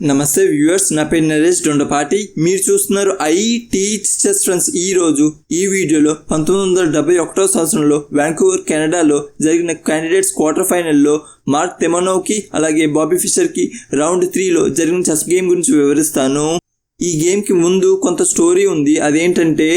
నమస్తే వ్యూవర్స్ నా పేరు నరేష్ దొండపాటి మీరు చూస్తున్నారు ఐ చెస్ ఫ్రెండ్స్. ఈ రోజు ఈ వీడియోలో పంతొమ్మిది వందల డెబ్బై ఒకటో సంవత్సరంలో వ్యాంకూవర్ కెనడాలో జరిగిన క్యాండిడేట్స్ క్వార్టర్ ఫైనల్లో మార్క్ తెమనోకి అలాగే బాబీ ఫిషర్కి రౌండ్ త్రీలో జరిగిన చెస్ గేమ్ గురించి వివరిస్తాను. ఈ గేమ్కి ముందు కొంత స్టోరీ ఉంది. అదేంటంటే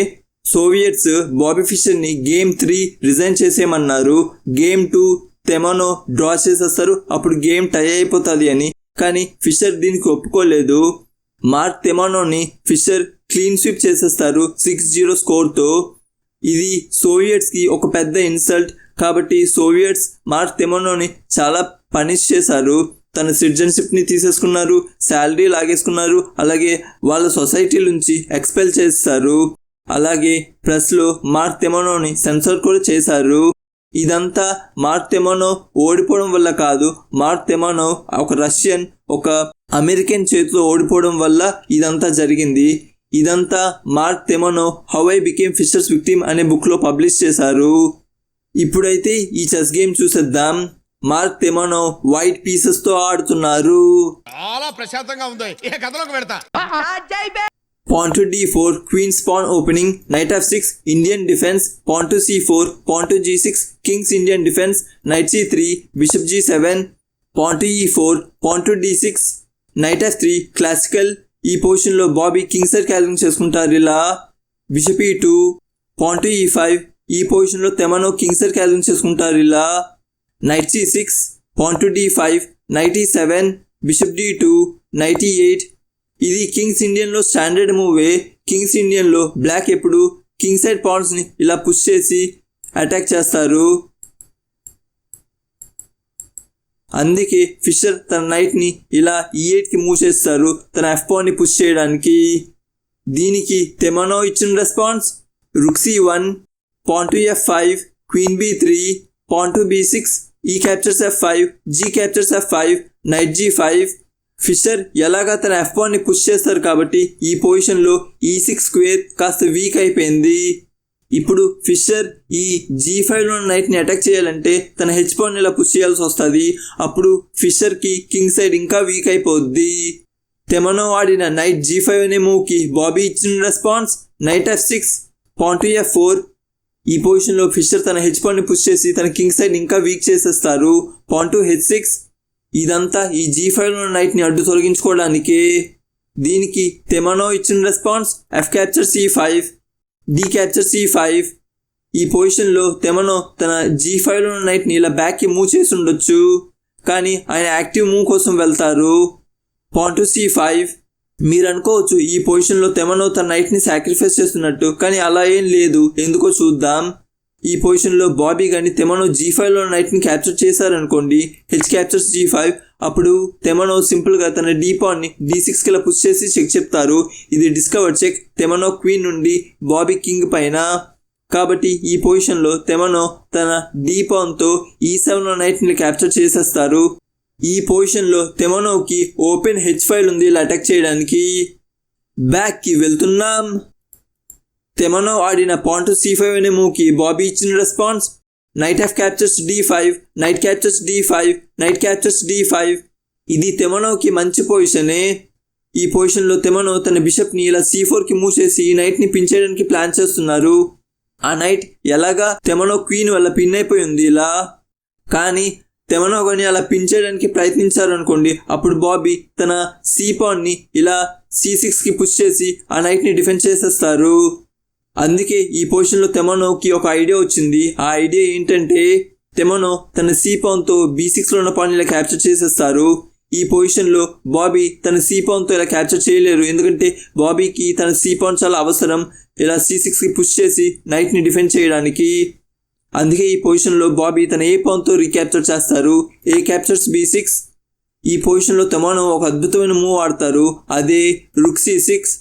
సోవియట్స్ బాబీ ఫిషర్ని గేమ్ త్రీ రిజైన్ చేసేయమన్నారు. గేమ్ టూ తెమనో డ్రా చేసేస్తారు. అప్పుడు గేమ్ టై అయిపోతుంది అని కానీ ఫిషర్ దీనికి ఒప్పుకోలేదు. మార్క్ తెమానోని ఫిషర్ క్లీన్ స్వీప్ చేసేస్తారు సిక్స్ జీరో స్కోర్తో. ఇది సోవియట్స్కి ఒక పెద్ద ఇన్సల్ట్ కాబట్టి సోవియట్స్ మార్క్ తెమానోని చాలా పనిష్ చేశారు. తన సిటిజన్షిప్ని తీసేసుకున్నారు శాలరీ లాగేసుకున్నారు అలాగే వాళ్ళ సొసైటీ నుంచి ఎక్స్పెల్ చేస్తారు. అలాగే ప్రెస్లో మార్క్ తెమానోని సెన్సర్ కూడా చేశారు. ఇదంతా మార్క్ తెమానో ఓడిపోవడం వల్ల కాదు. మార్క్ తెమానో ఒక రష్యన్ ఒక అమెరికన్ చేతిలో ఓడిపోవడం వల్ల ఇదంతా జరిగింది. ఇదంతా Mark Taimanov how I became Fischer's victim అనే బుక్లో పబ్లిష్ చేశారు. ఇప్పుడైతే ఈ చెస్ గేమ్ చూసేద్దాం. మార్క్ తెమానో వైట్ పీసెస్తో ఆడుతున్నారు. చాలా ప్రశాంతంగా ఉంది. ఇక కథలోకి పెడతా Pawn to d4, queen's pawn opening, knight f6, Indian defense, pawn to c4, pawn to g6, king's Indian defense, knight c3, bishop g7, pawn to e4, pawn to d6, knight f3, classical, ఈ పొజిషన్లో Bobby king side castling చేసుకుంటారు ఇలా bishop e two pawn to e five ఈ పొజిషన్లో Taimanov king side castling చేసుకుంటారు ఇలా knight c six pawn to d five knight e seven bishop d two knight e eight ఇది Kings ఇండియన్లో standard మూవే. Kings ఇండియన్లో బ్లాక్ ఎప్పుడు king side పాయింట్స్ని ఇలా పుష్ చేసి అటాక్ చేస్తారు. అందుకే ఫిషర్ తన నైట్ని ఇలా ఈ ఎయిట్కి మూవ్ చేస్తారు. తన ఎఫ్ని పుష్ చేయడానికి. దీనికి తెమనో ఇచ్చిన response. Rook c one pawn to f five queen b three pawn to b six e captures f five g captures f five knight g five Fischer ఎలాగా తన ఎఫ్ని పుష్ చేస్తారు కాబట్టి ఈ పొజిషన్లో ఈ సిక్స్ స్క్వేర్ కాస్త వీక్ అయిపోయింది. ఇప్పుడు ఫిషర్ ఈ జీ ఫైవ్లో నైట్ని అటాక్ చేయాలంటే తన హెచ్ పాన్ ఇలా పుష్ చేయాల్సి వస్తుంది. అప్పుడు ఫిషర్కి కింగ్ సైడ్ ఇంకా వీక్ అయిపోద్ది. తెమనో ఆడిన నైట్ జీ ఫైవ్ అనే మూవ్కి బాబీ ఇచ్చిన response knight f six pawn to f four ఈ పొజిషన్లో ఫిషర్ తన హెచ్ పాన్ని పుష్ చేసి తన కింగ్ సైడ్ ఇంకా వీక్ చేసేస్తారు. పాన్ టు హెచ్ సిక్స్ ఇదంతా ఈ జీ ఫైవ్లో నైట్ని అడ్డు తొలగించుకోవడానికే. దీనికి తెమనో ఇచ్చిన response f capture c five d capture c five ఈ పొజిషన్లో తెమనో తన జీ ఫైవ్లో నైట్ని ఇలా బ్యాక్కి మూవ్ చేసి ఉండొచ్చు. కానీ ఆయన యాక్టివ్ మూవ్ కోసం వెళ్తారు. పాన్ టు సి ఫైవ్ మీరు అనుకోవచ్చు ఈ పొజిషన్లో తెమనో తన నైట్ని సాక్రిఫైస్ చేస్తున్నట్టు కానీ అలా ఏం లేదు. ఎందుకో చూద్దాం. ఈ పొజిషన్లో బాబీ కానీ తెమనో జీ ఫైవ్లో నైట్ని క్యాప్చర్ చేశారనుకోండి హెచ్ క్యాప్చర్స్ జీ ఫైవ్ అప్పుడు తెమనో సింపుల్గా తన డీ పాన్ని డీ సిక్స్కి ఇలా పుష్ చేసి చెక్ చెప్తారు. ఇది డిస్కవర్ చెక్ తెమనో క్వీన్ నుండి బాబీ కింగ్ పైన. కాబట్టి ఈ పొజిషన్లో తెమనో తన డీ పాన్తో ఈ సెవెన్లో నైట్ని క్యాప్చర్ చేసేస్తారు. ఈ పొజిషన్లో తెమనోకి ఓపెన్ హెచ్ ఫైల్ ఉంది ఇలా అటాక్ చేయడానికి. బ్యాక్కి వెళ్తున్నాం. తెమనో ఆడిన పాయింట్ సి ఫైవ్ అనే మూవ్కి బాబీ ఇచ్చిన response. Knight of captures d five knight captures d five knight captures d five ఇది తెమనోకి మంచి పొజిషనే ఈ పొజిషన్లో తెమనో తన బిషప్ని ఇలా సి ఫోర్కి మూవ్ చేసి ఈ నైట్ని పిన్ చేయడానికి ప్లాన్ చేస్తున్నారు. ఆ నైట్ ఎలాగా తెమనో క్వీన్ వల్ల పిన్ అయిపోయి ఉంది ఇలా. కానీ తెమనో కానీ అలా పిన్ చేయడానికి ప్రయత్నించారు అనుకోండి అప్పుడు బాబీ తన సి పాన్ని ఇలా సి సిక్స్కి పుష్ చేసి ఆ నైట్ని డిఫెండ్ చేసేస్తారు. అందుకే ఈ పొజిషన్లో తెమనోకి ఒక ఐడియా వచ్చింది. ఆ ఐడియా ఏంటంటే తెమనో తన సీపౌన్తో పాన్తో బీ సిక్స్లో ఉన్న పాన్ ఇలా క్యాప్చర్ చేసేస్తారు. ఈ పొజిషన్లో బాబీ తన సీపౌన్తో పాన్తో ఇలా క్యాప్చర్ చేయలేరు. ఎందుకంటే బాబీకి తన సి చాలా అవసరం. ఇలా సి సిక్స్కి పుష్ చేసి నైట్ని డిఫెండ్ చేయడానికి. అందుకే ఈ పొజిషన్లో బాబీ తన ఏ పాన్తో రీక్యాప్చర్ చేస్తారు. A captures b six? ఈ పొజిషన్లో తెమానో ఒక అద్భుతమైన మూవ్ ఆడతారు. అదే రుక్ సి సిక్స్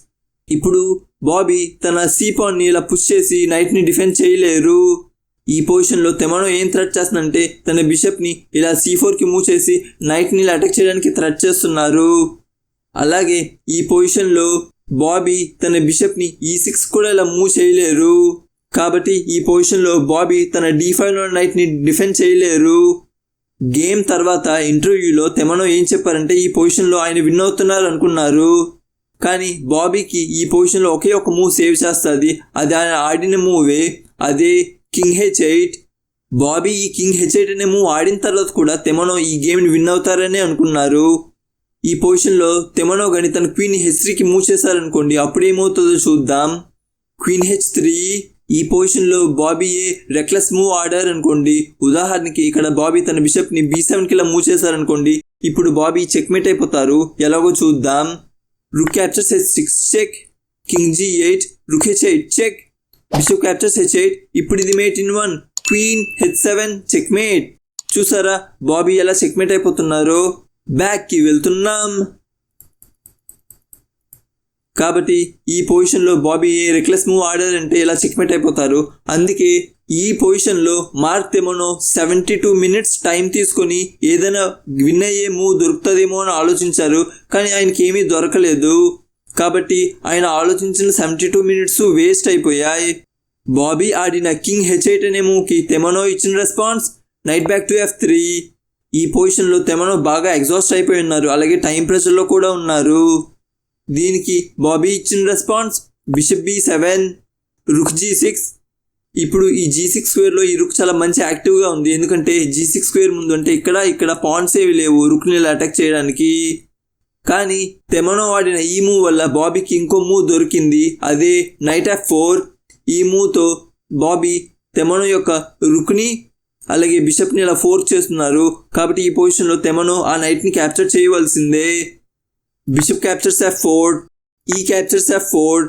ఇప్పుడు బాబీ తన సీపాన్ని ఇలా పుష్ చేసి నైట్ని డిఫెండ్ చేయలేరు. ఈ పొజిషన్లో తెమనో ఏం థ్రెట్ చేస్తుందంటే తన బిషప్ని ఇలా సి ఫోర్కి మూవ్ చేసి నైట్ని ఇలా అటాక్ చేయడానికి థ్రెట్ చేస్తున్నారు. అలాగే ఈ పొజిషన్లో బాబీ తన బిషప్ని ఈ సిక్స్ కూడా ఇలా మూవ్ చేయలేరు. కాబట్టి ఈ పొజిషన్లో బాబీ తన డీ ఫైవ్లో నైట్ని డిఫెండ్ చేయలేరు. గేమ్ తర్వాత ఇంటర్వ్యూలో తెమనో ఏం చెప్పారంటే ఈ పొజిషన్లో ఆయన విన్ అవుతున్నారు అనుకున్నారు. కానీ బాబీకి ఈ పొజిషన్లో ఒకే ఒక మూవ్ సేవ్ చేస్తుంది. అది ఆయన ఆడిన మూవే. అదే కింగ్ హెచ్ ఎయిట్. బాబీ ఈ కింగ్ హెచ్ ఎయిట్ అనే మూవ్ ఆడిన తర్వాత కూడా తెమనో ఈ గేమ్ని విన్ అవుతారనే అనుకున్నారు. ఈ పొజిషన్లో తెమనో కానీ తన క్వీన్ హెచ్ త్రీకి మూవ్ చేశారనుకోండి అప్పుడు ఏమవుతుందో చూద్దాం. Queen h three. ఈ పొజిషన్లో బాబీ ఏ రెక్లెస్ మూవ్ ఆడారనుకోండి ఉదాహరణకి ఇక్కడ బాబీ తన బిషప్ని బీ సెవెన్కి ఇలా మూవ్ చేశారనుకోండి ఇప్పుడు బాబీ చెక్మేట్ అయిపోతారు. ఎలాగో చూద్దాం. Rook captures h six check king g eight rook h eight check bishop captures h eight ఇప్పుడు ఇది mate in one queen h seven checkmate చూసారా? బాబీ ఎలా చెక్మేట్ అయిపోతున్నారో? బ్యాక్కి వెళ్తున్నాం. కాబట్టి ఈ పొజిషన్లో బాబీ ఏ రెక్లెస్ మూవ్ ఆడారంటే ఇలా చెక్మెట్ అయిపోతారు. అందుకే ఈ పొజిషన్లో Mark Taimanov seventy two minutes time తీసుకొని ఏదైనా విన్ అయ్యే మూవ్ దొరుకుతుందేమో అని ఆలోచించారు. కానీ ఆయనకి ఏమీ దొరకలేదు. కాబట్టి ఆయన ఆలోచించిన సెవెంటీ టూ మినిట్స్ వేస్ట్ అయిపోయాయి. బాబీ ఆడిన కింగ్ హెచ్ ఎయిట్ అనే మూవ్కి తెమనో ఇచ్చిన response knight back to f three ఈ పొజిషన్లో తెమనో బాగా ఎగ్జాస్ట్ అయిపోయి ఉన్నారు. అలాగే టైం ప్రెషర్లో కూడా ఉన్నారు. దీనికి బాబీ ఇచ్చిన response bishop b seven rook g six. ఇప్పుడు ఈ జీ సిక్స్ స్క్వేర్లో ఈ రుక్ చాలా మంచి యాక్టివ్గా ఉంది. ఎందుకంటే జీ సిక్స్ స్క్వేర్ ముందు అంటే ఇక్కడ ఇక్కడ పాయింట్స్ ఏవి లేవు. రుక్ని అటాక్ చేయడానికి. కానీ తెమనో వాడిన ఈ మూవ్ వల్ల బాబీకి ఇంకో మూవ్ దొరికింది. అదే నైట్ ఆఫ్ ఫోర్. ఈ మూవ్తో బాబీ తెమనో యొక్క రుక్ని అలాగే బిషప్ని ఇలా ఫోర్స్ చేస్తున్నారు. కాబట్టి ఈ పొజిషన్లో తెమనో ఆ నైట్ని క్యాప్చర్ చేయవలసిందే. Bishop captures f four e captures f four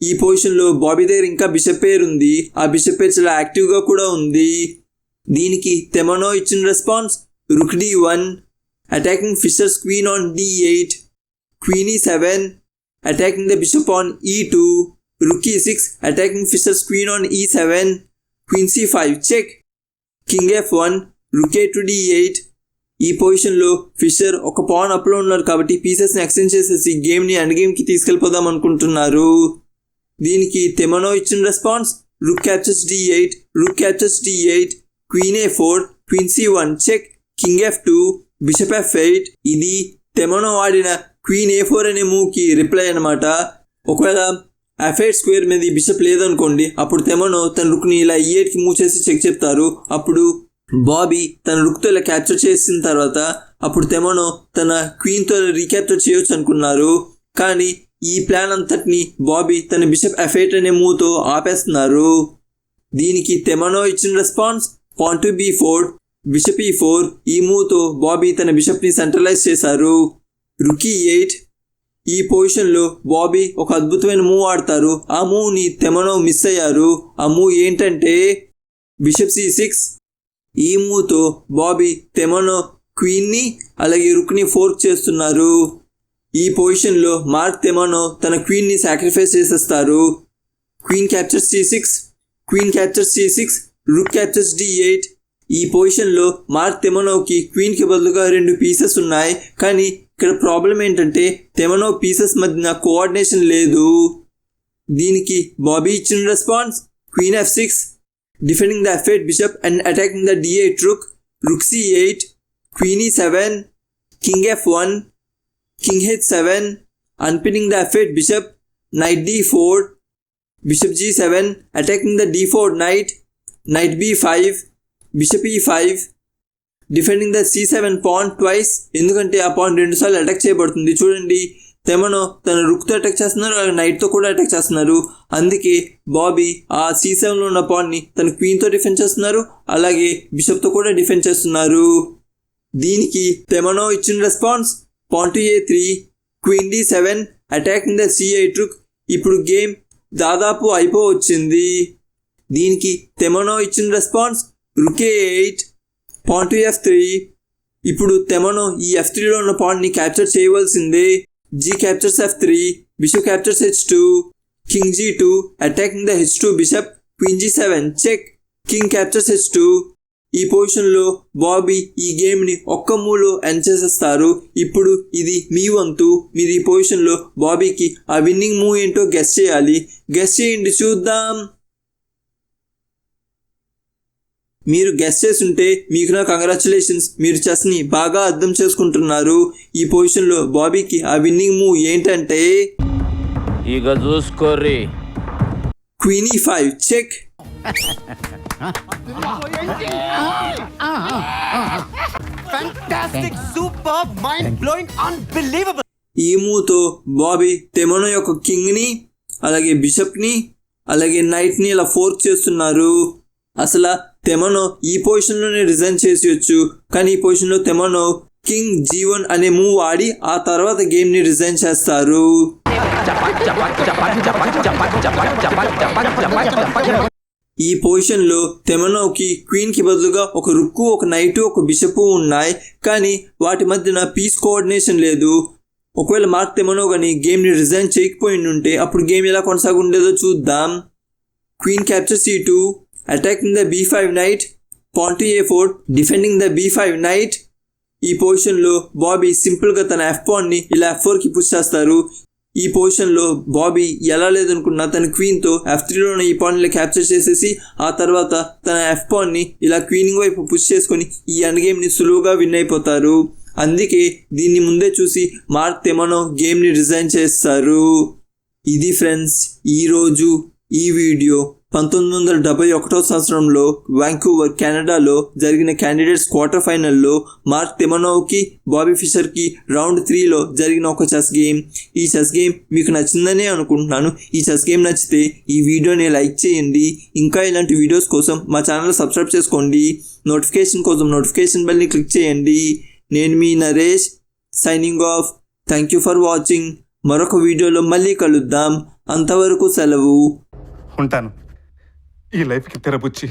ఈ పొజిషన్లో బాబీ దగ్గర ఇంకా బిషప్ పేరు ఉంది. ఆ బిషప్ పేరు చాలా యాక్టివ్గా కూడా ఉంది. దీనికి తెమనో ఇచ్చిన response rook d one attacking Fischer's queen on d eight queen e seven attacking the bishop on e two rook e six attacking Fischer's queen on e seven queen c five check king f one rook a to d eight ఈ పొజిషన్లో fissure ఒక pan అప్లో ఉన్నారు కాబట్టి పీసెస్ని exchange చేసేసి గేమ్ని and గేమ్కి తీసుకెళ్ళిపోదాం అనుకుంటున్నారు. దీనికి తెమనో ఇచ్చిన response rook captures d eight rook captures d eight queen a four queen c one check king f two bishop f eight ఇది తెమనో ఆడిన క్వీన్ ఏ ఫోర్ అనే మూవ్కి రిప్లై అనమాట ఒకవేళ ఎఫ్ ఎయిట్ స్క్వేర్ మీద ఈ బిషప్ లేదనుకోండి అప్పుడు తెమనో తన రుక్ని ఇలా ఈ ఎయిట్కి మూవ్ చేసి చెక్ చెప్తారు. అప్పుడు బాబీ తన రుక్తో క్యాప్చర్ చేసిన తర్వాత అప్పుడు తెమనో తన క్వీన్తో రీక్యాప్చర్ చేయొచ్చు అనుకున్నారు. కానీ ఈ ప్లాన్ అంతటిని బాబీ తన బిషప్ ఎఫ్ అనే మూతో ఆపేస్తున్నారు. దీనికి తెమనో ఇచ్చిన response pawn to B four bishop E four ఈ మూతో బాబీ తన బిషప్ని సెంట్రలైజ్ చేశారు. రుకీ ఎయిట్ ఈ పొజిషన్లో బాబీ ఒక అద్భుతమైన మూవ్ ఆడతారు. ఆ మూవ్ని తెమనో మిస్ అయ్యారు. ఆ మూవ్ ఏంటంటే బిషప్ సి సిక్స్ ఈ మూతో బాబీ తెమనో క్వీన్ని అలాగే రుక్ని ఫోర్క్ చేస్తున్నారు. ఈ పొజిషన్లో మార్క్ తెమనో తన క్వీన్ని సాక్రిఫైస్ చేసేస్తారు. Queen captures c six queen captures c six rook captures d eight. ఈ పొజిషన్లో మార్క్ తెమనోకి క్వీన్కి బదులుగా రెండు పీసెస్ ఉన్నాయి. కానీ ఇక్కడ ప్రాబ్లం ఏంటంటే తెమనో పీసెస్ మధ్యన కోఆర్డినేషన్ లేదు. దీనికి బాబీ ఇచ్చిన response queen f six defending the F eight bishop and attacking the D eight rook rook C eight queen E seven king F one king h7 unpinning the f8 bishop knight d4 bishop g7 attacking the d4 knight knight b5 bishop e5 defending the C seven pawn twice ఎందుకంటే ఆ pan రెండు సార్లు attack చేయబడుతుంది చూడండి తెమనో తన రుక్తో attack చేస్తున్నారు అలాగే నైట్తో కూడా అటాక్ చేస్తున్నారు. అందుకే బాబీ ఆ సీసంలో ఉన్న పాన్ని తన క్వీన్తో డిఫెండ్ చేస్తున్నారు అలాగే బిషప్తో కూడా డిఫెండ్ చేస్తున్నారు. దీనికి తెమనో ఇచ్చిన response pawn to a three queen d seven attack in the c rook ఇప్పుడు గేమ్ దాదాపు అయిపోవచ్చింది. దీనికి తెమనో ఇచ్చిన response rook e eight pawn to f three ఇప్పుడు తెమనో ఈ ఎఫ్ త్రీలో ఉన్న పాయింట్ని క్యాప్చర్ చేయవలసిందే. G captures f three captures captures h two king g two bishop, the h two bishop queen g seven check king captures h two ఈ పొజిషన్లో బాబీ ఈ గేమ్ని ఒక్క మూలో ఎండ్ చేసేస్తారు. ఇప్పుడు ఇది మీ వంతు. మీరు ఈ పొజిషన్లో బాబీకి ఆ విన్నింగ్ మూవ్ ఏంటో గెస్ చేయాలి. గెస్ చేయండి చూద్దాం. మీరు గెస్ట్ చేస్తుంటే మీకు నా కంగ్రాచులేషన్స్ మీరు చెస్ని బాగా అర్థం చేసుకుంటున్నారు. ఈ పొజిషన్లో బాబీకి ఆ విన్నింగ్ మూవ్ ఏంటంటే ఇక చూసుకోర్రి. క్వీనీ ఫైవ్ చెక్. ఈ మూవ్తో బాబీ తెమనో యొక్క కింగ్ని అలాగే బిషప్ని అలాగే నైట్ని ఇలా ఫోర్క్ చేస్తున్నారు. అసలు తెమనో ఈ పొజిషన్లోనే రిజైన్ చేసేయచ్చు కానీ ఈ పొజిషన్లో తెమనో కింగ్ జీవన్ అనే మూవ్ ఆడి ఆ తర్వాత గేమ్ని రిజైన్ చేస్తారు. ఈ పొజిషన్లో తెమనోకి క్వీన్కి బదులుగా ఒక రుక్కు ఒక నైటు ఒక బిషపు ఉన్నాయి. కానీ వాటి మధ్యన పీస్ కోఆర్డినేషన్ లేదు. ఒకవేళ మార్క్ తెమనో కానీ గేమ్ని రిజైన్ చేయకపోయి ఉంటే అప్పుడు గేమ్ ఎలా కొనసాగుండేదో చూద్దాం. Queen capture seat two attacking the b five knight point a four defending the b five knight ఈ పొజిషన్లో బాబీ సింపుల్గా తన ఎఫ్ పాన్ని ఇలా ఎఫ్ ఫోర్కి పుష్ చేస్తారు. ఈ పొజిషన్లో బాబీ ఎలా లేదనుకున్నా తన క్వీన్తో ఎఫ్ త్రీలో ఉన్న ఈ పాన్ని క్యాప్చర్ చేసేసి ఆ తర్వాత తన ఎఫ్ పాన్ని ఇలా క్వీనింగ్ వైపు పుష్ చేసుకొని ఈ ఎండ్ గేమ్ని సులువుగా విన్ అయిపోతారు. అందుకే దీన్ని ముందే చూసి మార్క్ తెమనో గేమ్ని డిజైన్ చేస్తారు. ఇది ఫ్రెండ్స్ ఈరోజు ఈ వీడియో పంతొమ్మిది వందల డెబ్బై ఒకటో సంవత్సరంలో వ్యాంకూవర్ కెనడాలో జరిగిన క్యాండిడేట్స్ క్వార్టర్ ఫైనల్లో మార్క్ తెమనోవ్కి బాబీ ఫిషర్కి రౌండ్ త్రీలో జరిగిన ఒక చెస్ గేమ్. ఈ చెస్ గేమ్ మీకు నచ్చిందనే అనుకుంటున్నాను. ఈ చెస్ గేమ్ నచ్చితే ఈ వీడియోని లైక్ చేయండి. ఇంకా ఇలాంటి వీడియోస్ కోసం మా ఛానల్ సబ్స్క్రైబ్ చేసుకోండి. నోటిఫికేషన్ కోసం నోటిఫికేషన్ బెల్ని క్లిక్ చేయండి. నేను మీ Naresh signing off. Thank you for watching. మరొక వీడియోలో మళ్ళీ కలుద్దాం. అంతవరకు సెలవు. ఉంటాను. ఈ లైఫ్కి తెరపుచ్చి